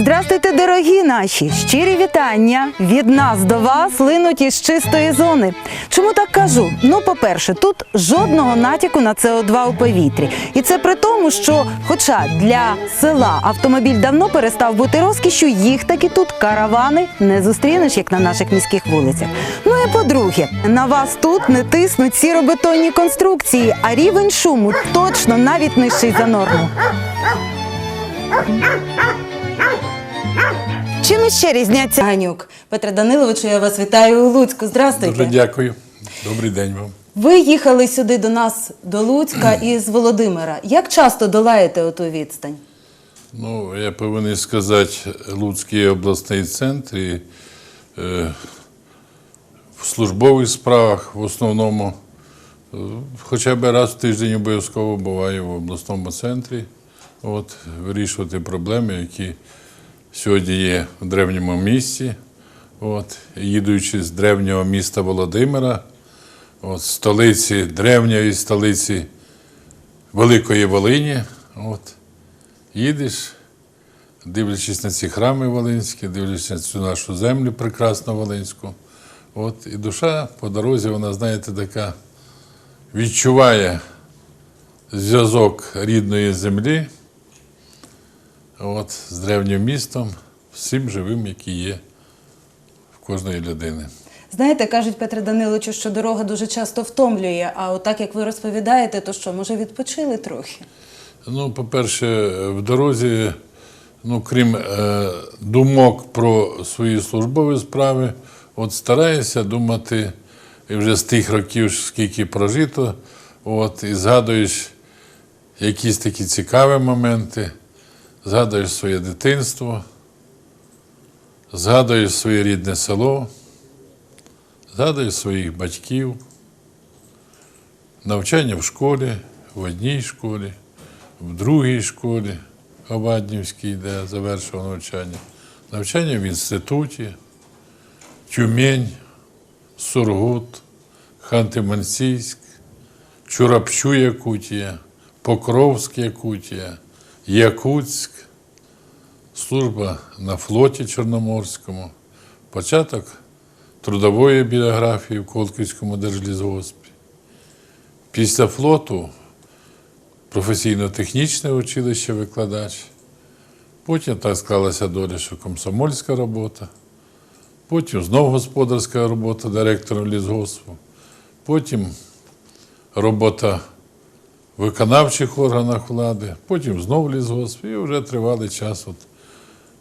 Здрастуйте, дорогі наші! Щирі вітання від нас до вас линуть із чистої зони. Чому так кажу? Ну, по-перше, тут жодного натяку на СО2 у повітрі. І це при тому, що, хоча для села автомобіль давно перестав бути розкішю, їх таки тут каравани не зустрінеш, як на наших міських вулицях. Ну і по-друге, на вас тут не тиснуть сіробетонні конструкції, а рівень шуму точно навіть нижчий за норму. Чим іще різняться Ганюк? Петре Даниловичу, я вас вітаю у Луцьку. Здрастуйте. Дуже дякую. Добрий день вам. Ви їхали сюди до нас до Луцька із Володимира. Як часто долаєте оту відстань? Ну, я повинен сказати, Луцький обласний центр і, е, в службових справах в основному е, хоча б раз в тиждень обов'язково буваю в обласному центрі. От, вирішувати проблеми, які сьогодні є в древньому місті. От, їдучи з древнього міста Володимира, от, столиці, древньої столиці Великої Волині. От, їдеш, дивлячись на ці храми Волинські, дивлячись на цю нашу землю прекрасну Волинську. От, і душа по дорозі, вона, знаєте, така відчуває зв'язок рідної землі от, з древнім містом, всім живим, який є в кожної людини. Знаєте, кажуть Петре Даниловичу, що дорога дуже часто втомлює, а отак як ви розповідаєте, то що, може, відпочили трохи? Ну, по-перше, в дорозі, ну, крім е, думок про свої службові справи, от стараєшся думати і вже з тих років, скільки прожито, от, і згадуєш якісь такі цікаві моменти, згадуєш своє дитинство, згадуєш своє рідне село, згадуєш своїх батьків, навчання в школі, в одній школі в другій школі Обаднівській, де завершив навчання, навчання в інституті, Тюмень, Сургут, Ханти-Мансійськ, Чурапчу Якутія, Покровськ Якутія, Якутськ, служба на флоті Чорноморському, початок трудової біографії в Колківському держлізгоспі. Після флоту професійно-технічне училище викладач. Потім так склалася доля, що комсомольська робота, потім знову господарська робота директором лісгоспу, потім робота виконавчих органах влади, потім знову лісгосп, і вже тривалий час от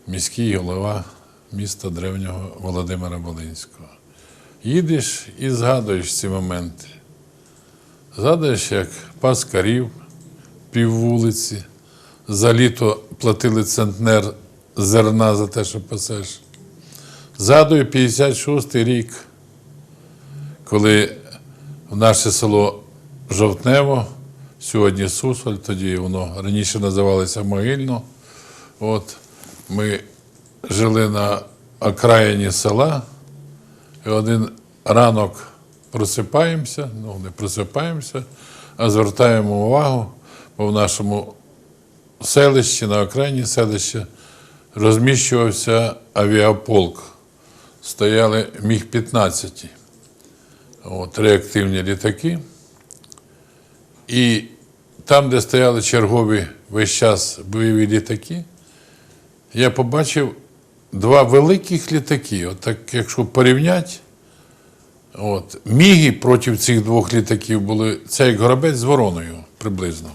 міський голова міста древнього Володимира Волинського. Їдеш і згадуєш ці моменти. Згадуєш, як пас корів, піввулиці. За літо платили центнер зерна за те, що пасеш. Згадую 56-й рік, коли в наше село Жовтнево, сьогодні Сусоль, тоді воно раніше називалося Могильно. От ми жили на окраїні села, і один ранок просипаємося, ну не просипаємося, а звертаємо увагу, бо в нашому селищі, на окраїні селища, розміщувався авіаполк. Стояли Міг-15, от, реактивні літаки. І там, де стояли чергові весь час бойові літаки, я побачив два великих літаки. От так, якщо порівняти, От. Міги проти цих двох літаків були це як горобець з вороною приблизно.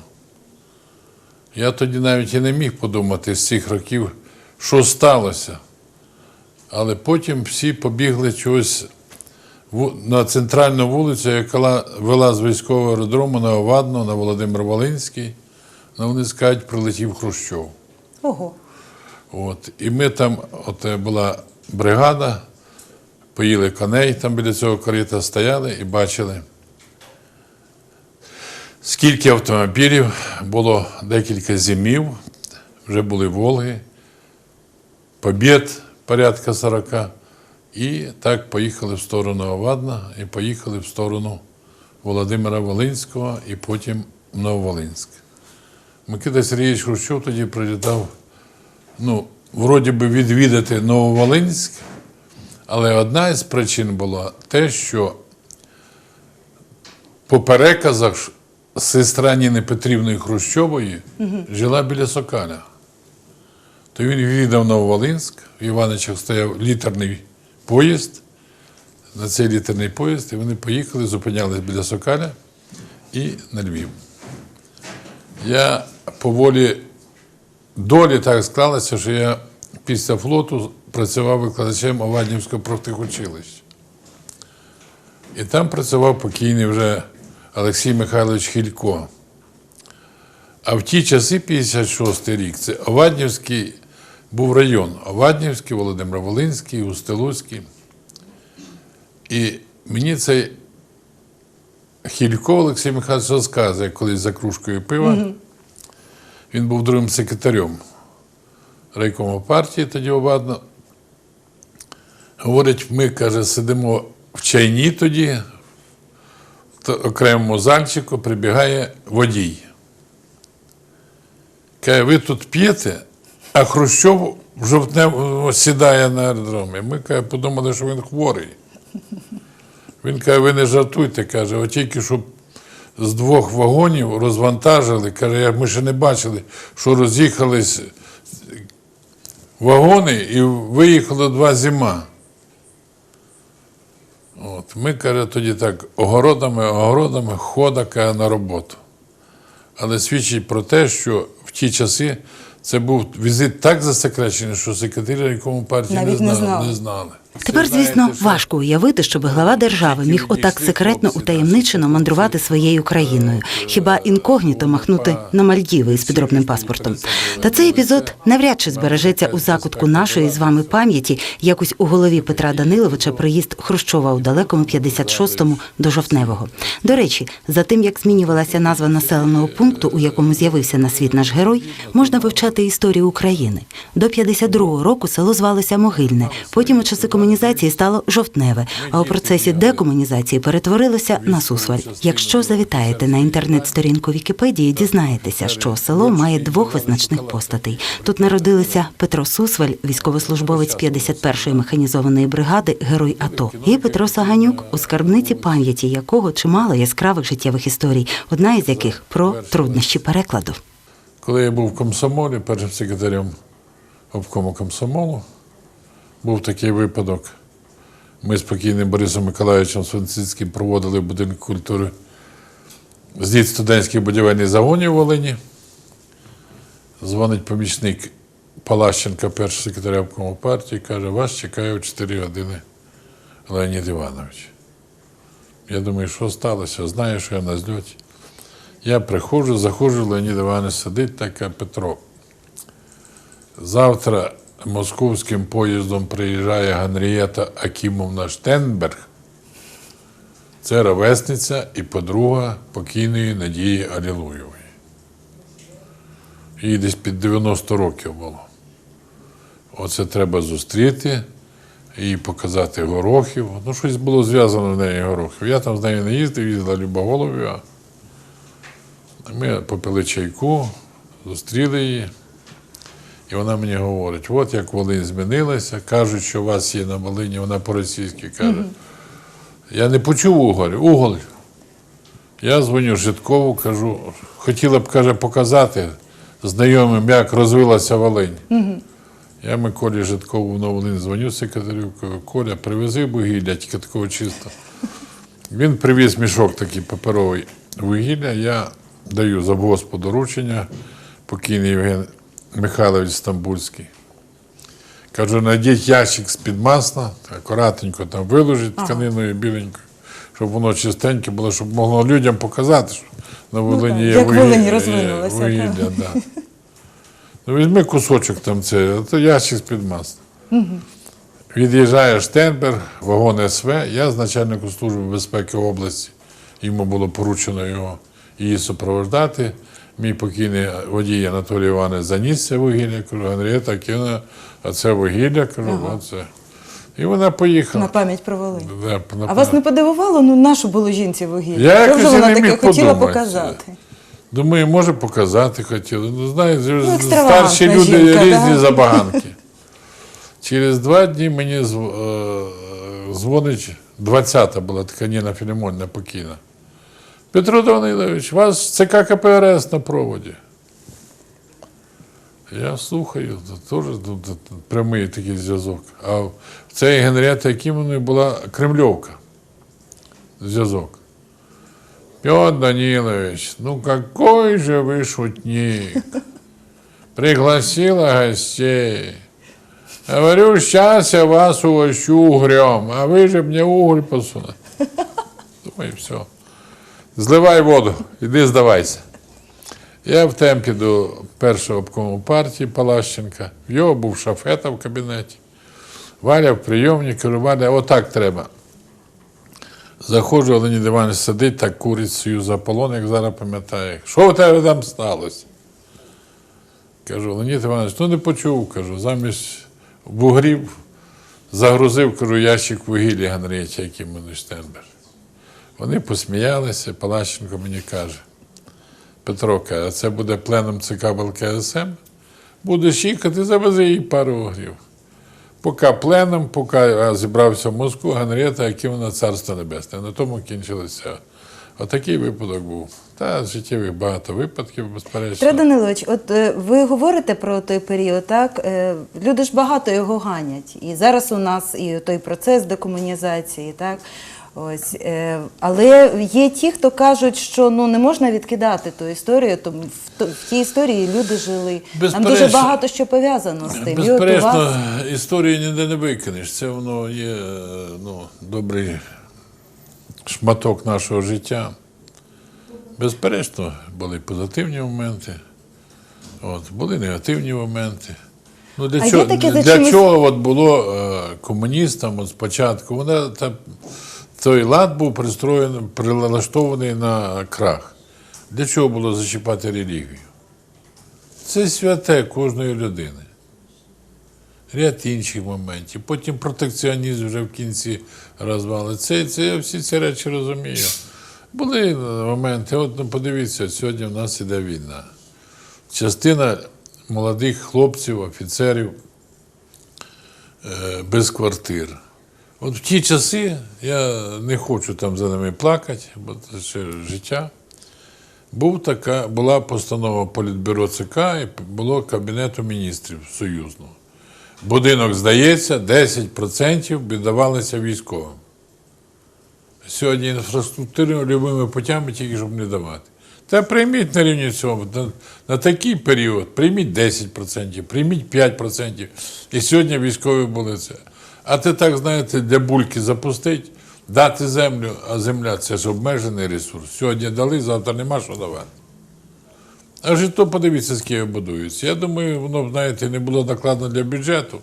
Я тоді навіть і не міг подумати з цих років, що сталося. Але потім всі побігли чогось на центральну вулицю, яка вела з військового аеродрому на Овадну, на Володимир Волинський. Ну, вони скажуть, прилетів Хрущов. Ого. От. І ми там, от е, була бригада, поїли коней, там біля цього корита стояли і бачили, скільки автомобілів, було декілька зимів, вже були Волги, Побєд порядка 40. І так поїхали в сторону Овадна і поїхали в сторону Володимира Волинського і потім Нововолинськ. Микита Сергійович Хрущов тоді прилітав ну, вроді би відвідати Нововолинськ, але одна із причин була те, що по переказах сестра Ніни Петрівної Хрущової жила біля Сокаля. То він відвідав Нововолинськ, в Іваничах стояв літерний поїзд. На цей літерний поїзд, і вони поїхали, зупинялись біля Сокаля і на Львів. Я по волі долі так склалося, що я після флоту працював викладачем Оваднівського профтехучилища. І там працював покійний вже Олексій Михайлович Хілько. А в ті часи, 56 рік, це Оваднівський був район. Оваднівський, Володимир Волинський, Устилуцький. І мені цей Хілько Олексій Михайлович розказує колись за кружкою пива. Він був другим секретарем райкому партії тоді обладно. Говорить, ми, каже, сидимо в чайні тоді, в окремому зальчику прибігає водій. Каже, ви тут п'єте, а Хрущов в жовтневому сідає на аеродромі. Ми каже, подумали, що він хворий. Він каже, ви не жартуйте, каже, от тільки щоб з двох вагонів розвантажили, каже, ми ще не бачили, що роз'їхались вагони і виїхало два зима. От, ми, каже, тоді так огородами, огородами хода каже, на роботу. Але свідчить про те, що в ті часи це був візит так засекречений, що секретарі якому партії Навіть не знали. Не знали. Тепер, звісно, важко уявити, щоб глава держави міг отак секретно утаємничено мандрувати своєю країною, хіба інкогніто махнути на Мальдіви із підробним паспортом. Та цей епізод навряд чи збережеться у закутку нашої з вами пам'яті, якось у голові Петра Даниловича приїзд Хрущова у далекому 56-му до Жовтневого. До речі, за тим, як змінювалася назва населеного пункту, у якому з'явився на світ наш герой, можна вивчати історію України. До 52-го року село звалося Могильне, потім у часи комунізації стало Жовтневе, а у процесі декомунізації перетворилося на Сусваль. Якщо завітаєте на інтернет-сторінку Вікіпедії, дізнаєтеся, що село має двох визначних постатей. Тут народилися Петро Сусваль, військовослужбовець 51-ї механізованої бригади, герой АТО, і Петро Саганюк, у скарбниці пам'яті якого чимало яскравих життєвих історій, одна із яких про труднощі перекладу. Коли я був в комсомолі, першим секретарем обкому комсомолу, був такий випадок. Ми з покійним Борисом Миколаївичем Свинцицьким проводили в будинку культури зліт студентських будівельних загонів в Волині. Дзвонить помічник Палащенка, перший секретаря обкому партії, каже, вас чекає о 4 години Леонід Іванович. Я думаю, що сталося? Знаю, що я на зльоті. Я приходжу, заходжу, Леонід Іванович сидить, така Петро. Завтра московським поїздом приїжджає Ганрієта Акімовна Штенберг. Це ровесниця і подруга покійної Надії Алілуєвої. Їй десь під 90 років було. Оце треба зустріти, їй показати горохів. Ну, щось було зв'язано в неї горохів. Я там з нею не їздив, їздила Люба Головіва. Ми попили чайку, зустріли її. І вона мені говорить: от як Волинь змінилася, кажуть, що у вас є на Волині, вона по-російськи каже. Я не почув уголь, уголь. Я дзвоню Житкову, кажу, хотіла б, каже, показати знайомим, як розвилася Волинь. Я Миколі Житкову на Волинь дзвоню секретарю, кажу, Коля, привези вугілля, тільки такого чисто. Він привіз мішок такий паперовий вугілля, я даю завгоспу доручення, покійний Євген Михайлович Стамбульський. Кажу, знайдіть ящик з-під масла, акуратненько там виложіть тканиною біленькою, щоб воно чистеньке було, щоб могло людям показати, що на Волині так, є як вугілля. Вугілля, да. Ну, візьми кусочок там це, а то ящик з-під масла. Від'їжджає Штенберг, вагон СВ. Я з начальником Служби безпеки області. Йому було поручено його її супроводжати. Мій покійний водій Анатолій Іванович заніс це вугілля, кажу, Генрієта кинула, а це вугілля, кажу, оце. І вона поїхала. На пам'ять про Волинь. Да, на А вас не подивувало, ну нашу було жінці вугілля? Я якось вона не таке міг хотіла подумати. показати? Думаю, може показати хотіли. Ну, знаєте, екстравагантна старші люди жінка, різні да. забаганки. Через два дні мені е, дзвонить 20-та була така Ніна Філімонівна покійна. Петро Данилович, у вас ЦК КПРС на проводі. Я слухаю, це теж тут- тут прямий такий зв'язок. А в цієї Генрієти Якимовної була Кремльовка. Зв'язок. Петр Данилович, ну какой же вы шутник. Пригласила гостей. Говорю, сейчас я вас угощу угрем, а вы же мне уголь посунули. Думаю, все. Зливай воду, іди здавайся. Я в темпі до першого обкому партії Палащенка. В його був шафета в кабінеті. Валя в прийомні, кажу, Валя, отак треба. Заходжу, Леонід Іванович сидить, так курить Союз Аполлон, як зараз пам'ятаю. Що у тебе там сталося? Кажу, Леонід Іванович, ну не почув, кажу, замість бугрів загрузив, кажу, ящик вугілля Генрієті Якимович Штенберг. Вони посміялися, Палащенко мені каже, Петро каже, а це буде пленом ЦК ВЛКСМ, будеш їхати, завези їй пару огрів. Поки пленом, поки зібрався в Москву, Генрієта Якимовна Царство Небесне. На тому кінчилося. Отакий випадок був. Та життєвих багато випадків, безперечно. Петро Данилович, от е, ви говорите про той період, так? Е, Люди ж багато його ганять. І зараз у нас і той процес декомунізації, так? Ось, е, але є ті, хто кажуть, що ну не можна відкидати ту історію, тому в, в тій історії люди жили. Там дуже багато що пов'язано з тим. І от у Безперечно, вас- історію ніде не викинеш. Це воно є е, ну, добрий шматок нашого життя. Безперечно, були позитивні моменти, от, були негативні моменти. Ну, для А чого, для чимось- чого от було е, комуністам от спочатку? Вона, та, той лад був пристроєний, прилаштований на крах. Для чого було зачіпати релігію? Це святе кожної людини. Ряд інших моментів. Потім протекціонізм вже в кінці розвали. Це, це я всі ці речі розумію. Були моменти, от ну, подивіться, сьогодні в нас іде війна. Частина молодих хлопців, офіцерів е, без квартир. От в ті часи я не хочу там за ними плакати, бо це ще життя. Був така, була постанова Політбюро ЦК і було Кабінету міністрів Союзного. Будинок здається, 10% віддавалося військовим. Сьогодні інфраструктурними любими путями тільки щоб не давати. Та прийміть на рівні цього, на, на такий період, прийміть 10%, прийміть 5%. І сьогодні військові були це. А ти так, знаєте, для бульки запустить, дати землю, а земля це ж обмежений ресурс. Сьогодні дали, завтра нема що давати. А житло, подивіться, з Києва будується. Я думаю, воно, знаєте, не було накладно для бюджету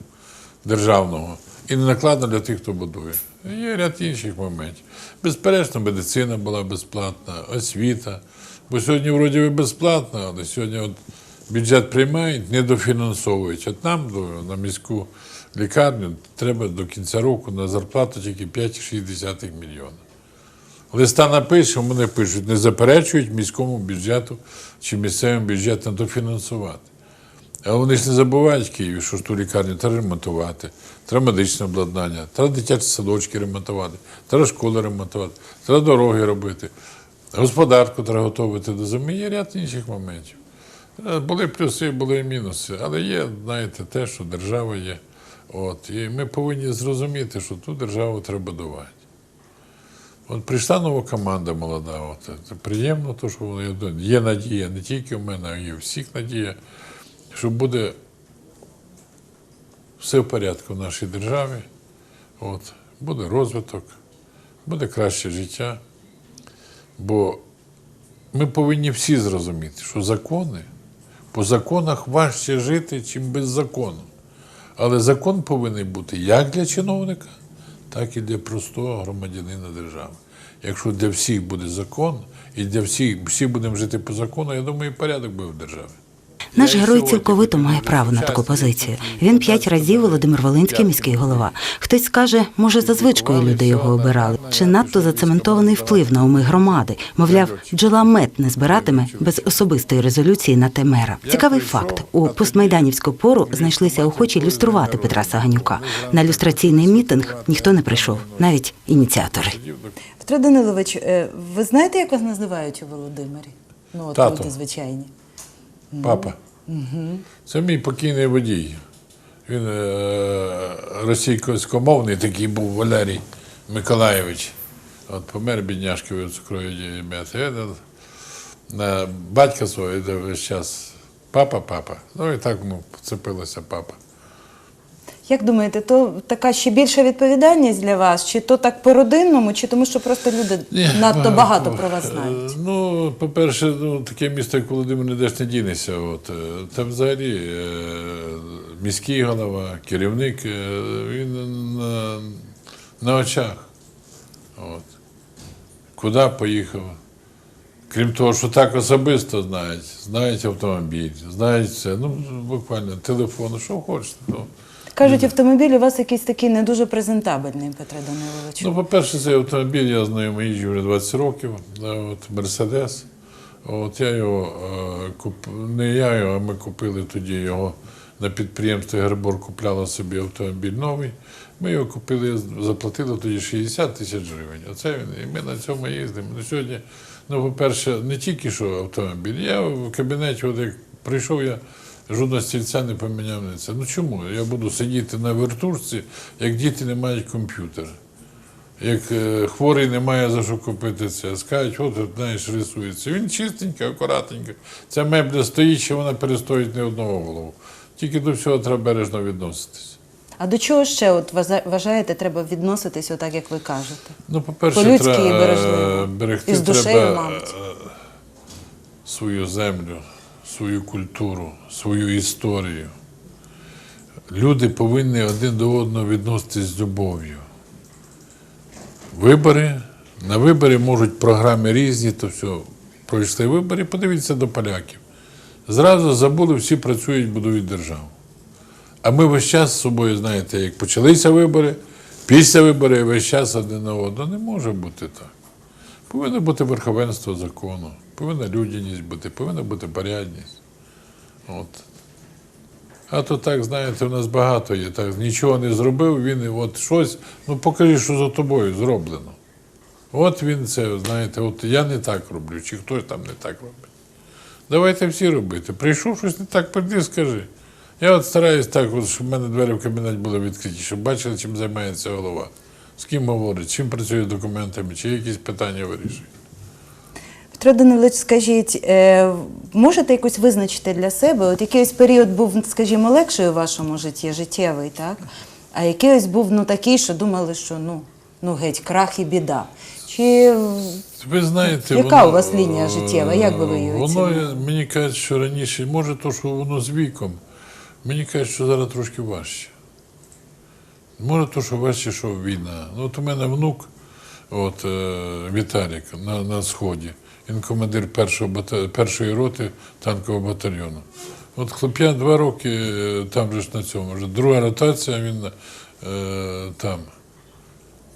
державного і не накладно для тих, хто будує. Є ряд інших моментів. Безперечно, медицина була безплатна, освіта. Бо сьогодні, вроді би, безплатно, але сьогодні от бюджет приймають, не дофінансовують. От нам на міську лікарню треба до кінця року на зарплату тільки 5,6 мільйона. Листа напишемо, вони пишуть, не заперечують міському бюджету чи місцевим бюджетам дофінансувати. А вони ж не забувають Києві, що ж ту лікарню треба ремонтувати, треба медичне обладнання, треба дитячі садочки ремонтувати, треба школи ремонтувати, треба дороги робити, господарку треба готувати до зими. Є ряд інших моментів. Е, Були плюси, були і мінуси, але є, знаєте, те, що держава є. От, і ми повинні зрозуміти, що ту державу треба будувати. От прийшла нова команда молода. От, це приємно, то, що вони- є надія не тільки в мене, а й у всіх надія, що буде все в порядку в нашій державі. От, буде розвиток, буде краще життя. Бо ми повинні всі зрозуміти, що закони, по законах важче жити, чим без закону. Але закон повинен бути як для чиновника, так і для простого громадянина держави. Якщо для всіх буде закон, і для всіх всі будемо жити по закону, я думаю, і порядок буде в державі. Наш герой цілковито має право на таку позицію. Він п'ять разів Володимир Волинський міський голова. Хтось скаже, може, за звичкою люди його обирали, чи надто зацементований вплив на уми громади. Мовляв, бджола мед не збиратиме без особистої резолюції на те мера. Цікавий факт: у постмайданівську пору знайшлися охочі люструвати Петра Саганюка. На люстраційний мітинг ніхто не прийшов, навіть ініціатори. Петро Данилович, е, ви знаєте, як вас називають у Володимирі? Ну, от люди звичайні. Папа. Це мій покійний водій. Він е, російськомовний такий був Валерій Миколаєвич. От помер бідняшки від цукрової. На- батька свого весь час папа, папа. Ну і так ну, вцепилося папа. Як думаєте, то така ще більша відповідальність для вас? Чи то так по-родинному, чи тому, що просто люди Ні, надто е, багато про вас знають? е, Ну, по-перше, ну, таке місто, як Володимир, не деш не дінешся. От. е, Там взагалі е, міський голова, керівник, він на, на очах. От. Куди поїхав? Крім того, що так особисто знають, знають автомобіль, знають все. Ну, буквально телефон, що хочете. Ну. Кажуть, автомобіль у вас якийсь такий не дуже презентабельний, Петро Данилович. Ну, по-перше, цей автомобіль я знайомий їжджу вже 20 років. От, Мерседес. От я його е, куп... не я його, а ми купили тоді його на підприємстві Гербор купляла собі автомобіль новий. Ми його купили, заплатили тоді 60 тисяч гривень. Оце він. І ми на цьому їздимо. Ну, сьогодні, ну, по-перше, не тільки що автомобіль. Я в кабінеті, от як прийшов, я жодного стільця не поміняв на це. Ну чому? Я буду сидіти на вертушці, як діти не мають комп'ютера. Як е, хворий не має за що купити це. Скажуть, от, от знаєш, рисується. Він чистенький, акуратненький. Ця мебля стоїть, що вона перестоїть не одного голову. Тільки до всього треба бережно відноситись. А до чого ще от вважаєте, треба відноситись отак, як ви кажете? Ну, по-перше, треба е, берегти треба мабуть. е, свою землю, свою культуру, свою історію. Люди повинні один до одного відноситись з любов'ю. Вибори. На вибори можуть програми різні, то все. Пройшли вибори, подивіться до поляків. Зразу забули, всі працюють, будують державу. А ми весь час з собою, знаєте, як почалися вибори, після виборів весь час один на одного. Не може бути так. Повинно бути верховенство закону, повинна людяність бути, повинна бути порядність. От. А то так, знаєте, у нас багато є. Так, нічого не зробив, він от щось, ну покажи, що за тобою зроблено. От він це, знаєте, от я не так роблю, чи хтось там не так робить. Давайте всі робити. Прийшов щось не так, прийди, скажи. Я от стараюсь так, от, щоб в мене двері в кабінет були відкриті, щоб бачили, чим займається голова. З ким говорить, чим працює документами, чи якісь питання вирішує. Петро Данилович, скажіть, е, можете якось визначити для себе, от якийсь період був, скажімо, легший у вашому житті, життєвий, так? А якийсь був ну, такий, що думали, що ну, ну геть, крах і біда. Чи Ви знаєте, Яка воно, у вас лінія життєва? Як би ви її Воно, мені кажуть, що раніше, може, то, що воно з віком, мені кажуть, що зараз трошки важче. Може, то, що важче, що війна. Ну, от у мене внук, от, е, Віталік, на, на Сході. Він командир першого першої роти танкового батальйону. От хлоп'я два роки е, там же ж на цьому. Вже друга ротація, він е, там.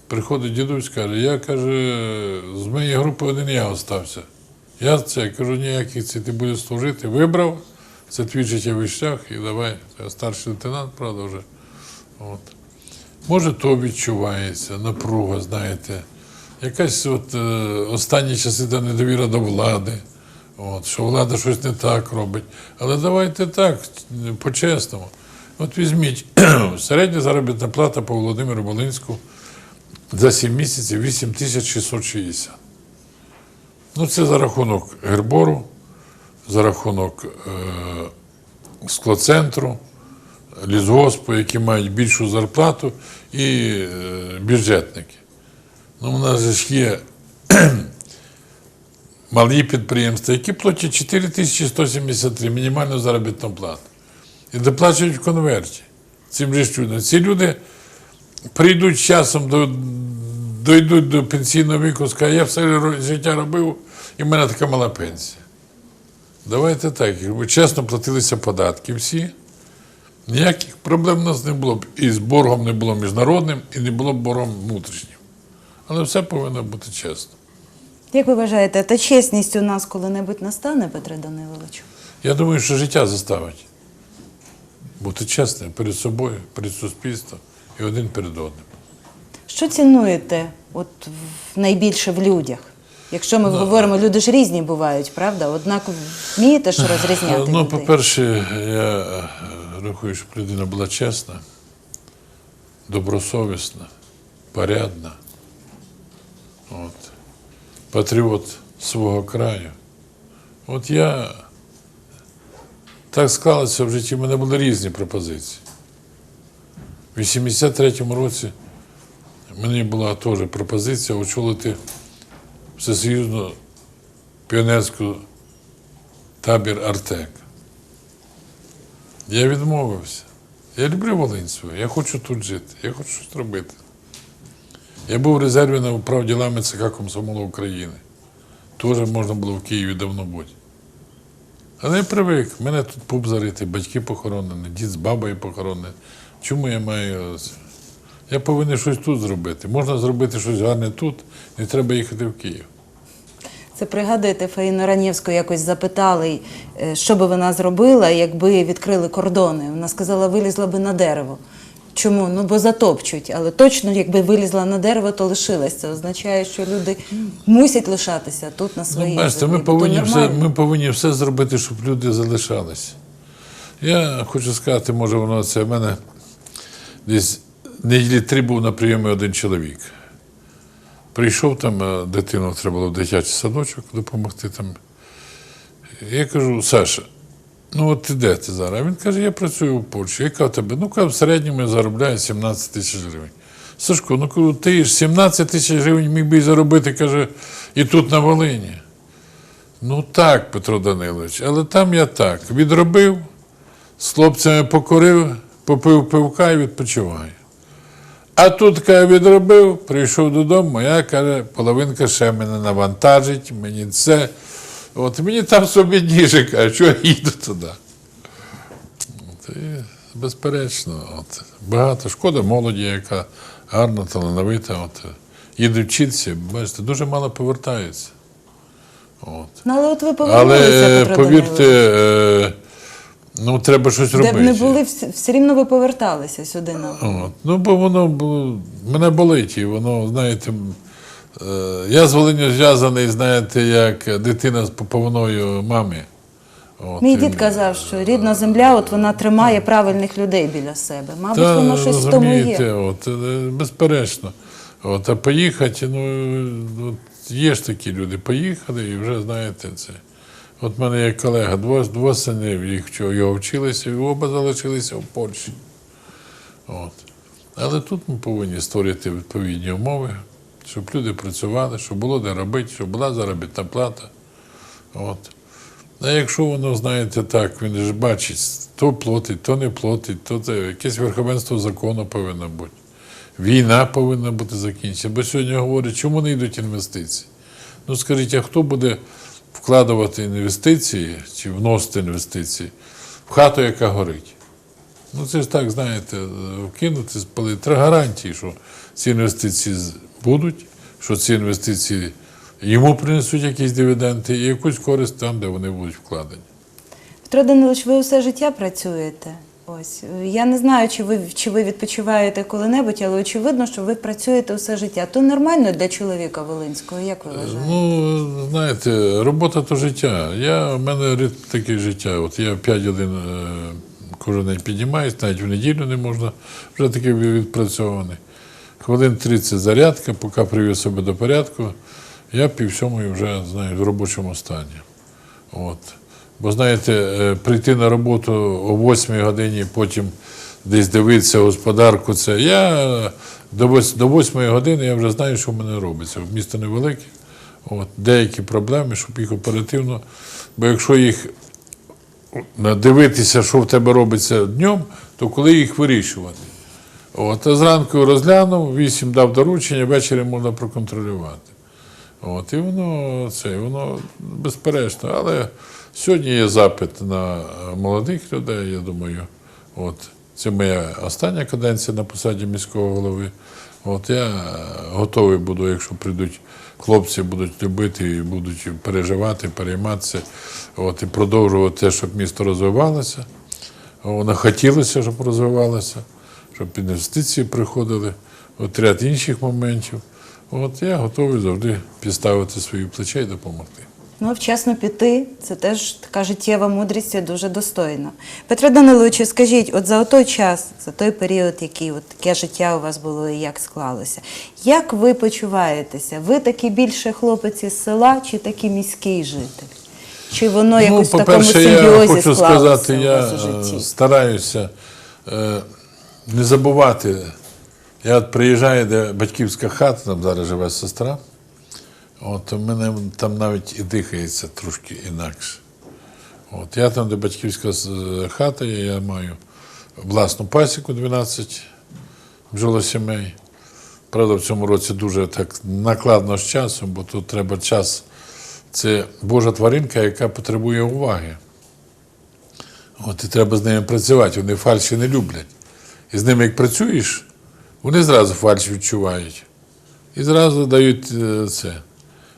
Приходить дідусь, каже, я каже, з моєї групи один я остався. Я це кажу, ніяких це ти будеш служити. Вибрав, це твій життєвий шлях, і давай. Це старший лейтенант, правда, вже. От. Може, то відчувається, напруга, знаєте. Якась от, е, останні часи та недовіра до влади, от, що влада щось не так робить. Але давайте так, по-чесному. От візьміть, середня заробітна плата по Володимиру Волинську за 7 місяців 8660. Ну, це за рахунок гербору, за рахунок е, склоцентру, лісгоспу, які мають більшу зарплату, і е, бюджетники. Ну, у нас ж є малі підприємства, які платять 4173 мінімальну заробітну плату. І доплачують в конверті. Цим же людям. Ці люди прийдуть з часом, до, дойдуть до пенсійного віку, скажуть, я все життя робив, і в мене така мала пенсія. Давайте так, якби чесно платилися податки всі, ніяких проблем у нас не було б. І з боргом не було міжнародним, і не було б боргом внутрішнім. Але все повинно бути чесно. Як ви вважаєте, та чесність у нас коли-небудь настане, Петре Даниловичу? Я думаю, що життя заставить бути чесним перед собою, перед суспільством і один перед одним. Що цінуєте от найбільше в людях? Якщо ми говоримо, люди ж різні бувають, правда? Однак вмієте ж розрізняти Ну, по-перше, я е, рахую, щоб людина була чесна, добросовісна, порядна, от, патріот свого краю. От я так склалося в житті, в мене були різні пропозиції. У 83-му році мені була теж пропозиція очолити всесоюзну піонерську табір Артек. Я відмовився. Я люблю Волинь я хочу тут жити, я хочу щось робити. Я був в резерві на управ ЦК Комсомола України. Теж можна було в Києві давно бути. Але я привик, мене тут пуп зарити, батьки похоронені, дід з бабою похоронені. Чому я маю. Я повинен щось тут зробити. Можна зробити щось гарне тут, не треба їхати в Київ. Це пригадуєте, Фаїну Ранєвську якось запитали, е, що би вона зробила, якби відкрили кордони. Вона сказала, вилізла би на дерево. Чому? Ну бо затопчуть, але точно, якби вилізла на дерево, то лишилась. Це означає, що люди мусять лишатися тут на своїй Ну, бачите, землі, ми повинні, все, ми повинні все зробити, щоб люди залишалися. Я хочу сказати, може, воно це в мене десь неділі три був на прийомі один чоловік. Прийшов там, е, дитину треба було в дитячий садочок допомогти там. Я кажу, Саша, ну от ти де ти зараз? Він каже, я працюю в Польщі. Яка в тебе? Ну, кажу, в середньому я заробляю 17 тисяч гривень. Сашко, ну кажу, ти ж 17 тисяч гривень міг би заробити, каже, і тут на Волині. Ну так, Петро Данилович, але там я так. Відробив, з хлопцями покорив, попив пивка і відпочиваю. А тут, каже, відробив, прийшов додому, моя каже, половинка ще мене навантажить, мені це. От мені там собі ніже, каже, що я їду туди. От, і, безперечно, от, багато шкода молоді, яка гарна, талановита, от, їде вчитися, бачите, дуже мало повертаються. От. Ну, але от ви Але повернулися, е, Петро повірте, е, ну треба щось Де робити. б не були, все, все рівно ви поверталися сюди на От. Ну, бо воно було- мене болить, і воно, знаєте, м, я з Волиню зв'язаний, знаєте, як дитина з поповною мами. От, Мій дід казав, що рідна земля, от вона тримає правильних людей біля себе. Мабуть, Та, воно щось в тому є. От, е, безперечно. От, а поїхати, ну, от, є ж такі люди, поїхали і вже знаєте це. От в мене є колега, двох, синів, їх його вчилися, і оба залишилися в Польщі. От. Але тут ми повинні створити відповідні умови, щоб люди працювали, щоб було де робити, щоб була заробітна плата. От. А якщо воно, знаєте, так, він ж бачить, то платить, то не платить, то це якесь верховенство закону повинно бути. Війна повинна бути закінчена. Бо сьогодні говорять, чому не йдуть інвестиції? Ну скажіть, а хто буде вкладувати інвестиції чи вносити інвестиції в хату, яка горить? Ну це ж так, знаєте, вкинути, спалити. Треба гарантії, що ці інвестиції будуть, що ці інвестиції йому принесуть якісь дивіденди і якусь користь там, де вони будуть вкладені. Петро Данилович, ви усе життя працюєте. Ось я не знаю, чи ви чи ви відпочиваєте коли-небудь, але очевидно, що ви працюєте усе життя. То нормально для чоловіка Волинського, як ви вважаєте? Ну, знаєте, робота то життя. Я, у мене ритм такий життя. От я в 5 годин е, кожен день піднімаюсь, навіть в неділю не можна, вже такий відпрацьований. Хвилин 30 зарядка, поки привів себе до порядку, я пів сьомої вже знаю, в робочому стані. От. Бо знаєте, е, прийти на роботу о 8 годині, потім десь дивитися господарку, це я до 8, до 8 години я вже знаю, що в мене робиться. Місто невелике. От, деякі проблеми, щоб їх оперативно. Бо якщо їх дивитися, що в тебе робиться днем, то коли їх вирішувати? От, зранку розглянув, вісім дав доручення, ввечері можна проконтролювати. От, і воно це, воно безперечно, але Сьогодні є запит на молодих людей, я думаю. От. Це моя остання каденція на посаді міського голови. От я готовий буду, якщо прийдуть хлопці, будуть любити і будуть переживати, перейматися, от, і продовжувати те, щоб місто розвивалося. Воно хотілося, щоб розвивалося, щоб інвестиції приходили, от ряд інших моментів. От я готовий завжди підставити свої плече і допомогти. Ну, вчасно піти це теж така життєва мудрість і дуже достойна. Петро Даниловичу, скажіть, от за той час, за той період, який от таке життя у вас було і як склалося, як ви почуваєтеся? Ви такий більше хлопець із села чи такий міський житель? Чи воно якось в такому Ну, я хочу склалося сказати, у я вас у е, житті? стараюся е, не забувати. Я от приїжджаю, де батьківська хата, там зараз живе сестра. От у мене там навіть і дихається трошки інакше. От, я там, де батьківська хата, я маю власну пасіку 12 бджолосімей. Правда, в цьому році дуже так накладно з часом, бо тут треба час. Це Божа тваринка, яка потребує уваги. От і треба з ними працювати. Вони фальші не люблять. І з ними, як працюєш, вони зразу фальш відчувають. І зразу дають е, це.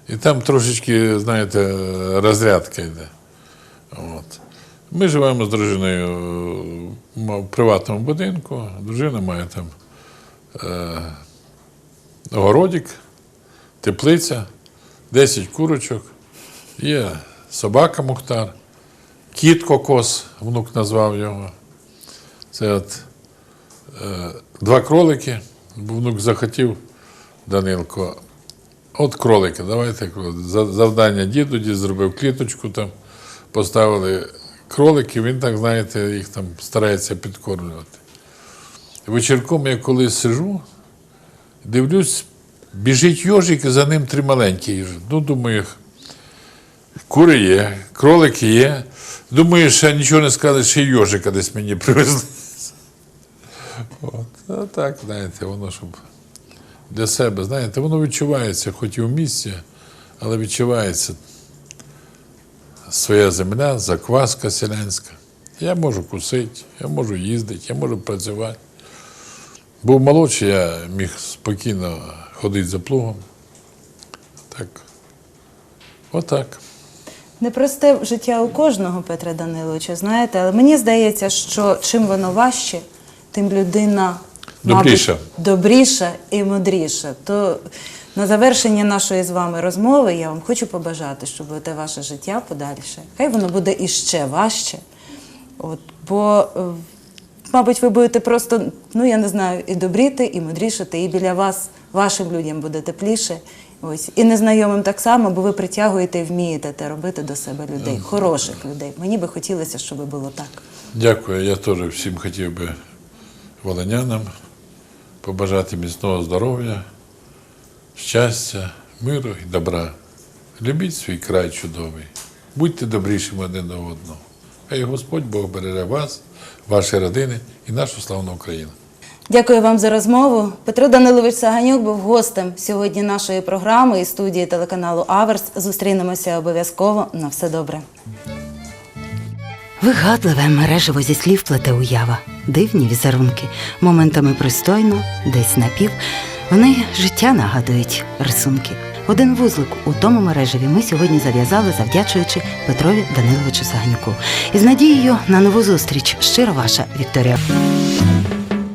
І там трошечки, знаєте, розрядка йде. От. Ми живемо з дружиною в приватному будинку. Дружина має там е, огородик, теплиця, 10 курочок, є собака Мухтар, кіт кокос, внук назвав його. Це от два кролики. Внук захотів Данилко. От кролики, давайте Завдання діду, дід зробив кліточку там, поставили кролики, він так, знаєте, їх там старається підкормлювати. Вечірком я коли сижу, дивлюсь, біжить йожик, і за ним три маленькі. Ну, думаю, кури є, кролики є. Думаю, ще нічого не сказали, ще й йожика десь мені привезли. От. А так, знаєте, воно щоб для себе, знаєте, воно відчувається, хоч і в місті, але відчувається своя земля, закваска селянська. Я можу кусити, я можу їздити, я можу працювати. Був молодший, я міг спокійно ходити за плугом. Так. Отак. Непросте життя у кожного Петра Даниловича, знаєте, але мені здається, що чим воно важче, тим людина Добріша. мабуть, добріша і мудріша. То на завершення нашої з вами розмови я вам хочу побажати, щоб те ваше життя подальше, хай воно буде іще важче. От, бо, е, мабуть, ви будете просто, ну я не знаю, і добріти, і мудрішати, і біля вас, вашим людям буде тепліше. Ось. І незнайомим так само, бо ви притягуєте і вмієте те робити до себе людей, хороших людей. Мені би хотілося, щоб було так. Дякую. Я теж всім хотів би волинянам побажати міцного здоров'я, щастя, миру і добра. Любіть свій край чудовий. Будьте добрішими один до одного. Хай Господь Бог береже вас, ваші родини і нашу славну Україну. Дякую вам за розмову. Петро Данилович Саганюк був гостем сьогодні нашої програми і студії телеканалу Аверс. Зустрінемося обов'язково. На все добре. Вигадливе мережево зі слів плете уява, дивні візерунки, моментами пристойно, десь напів. Вони життя нагадують рисунки. Один вузлик у тому мережеві ми сьогодні зав'язали, завдячуючи Петрові Даниловичу Саганюку. І з надією на нову зустріч щиро ваша Вікторія.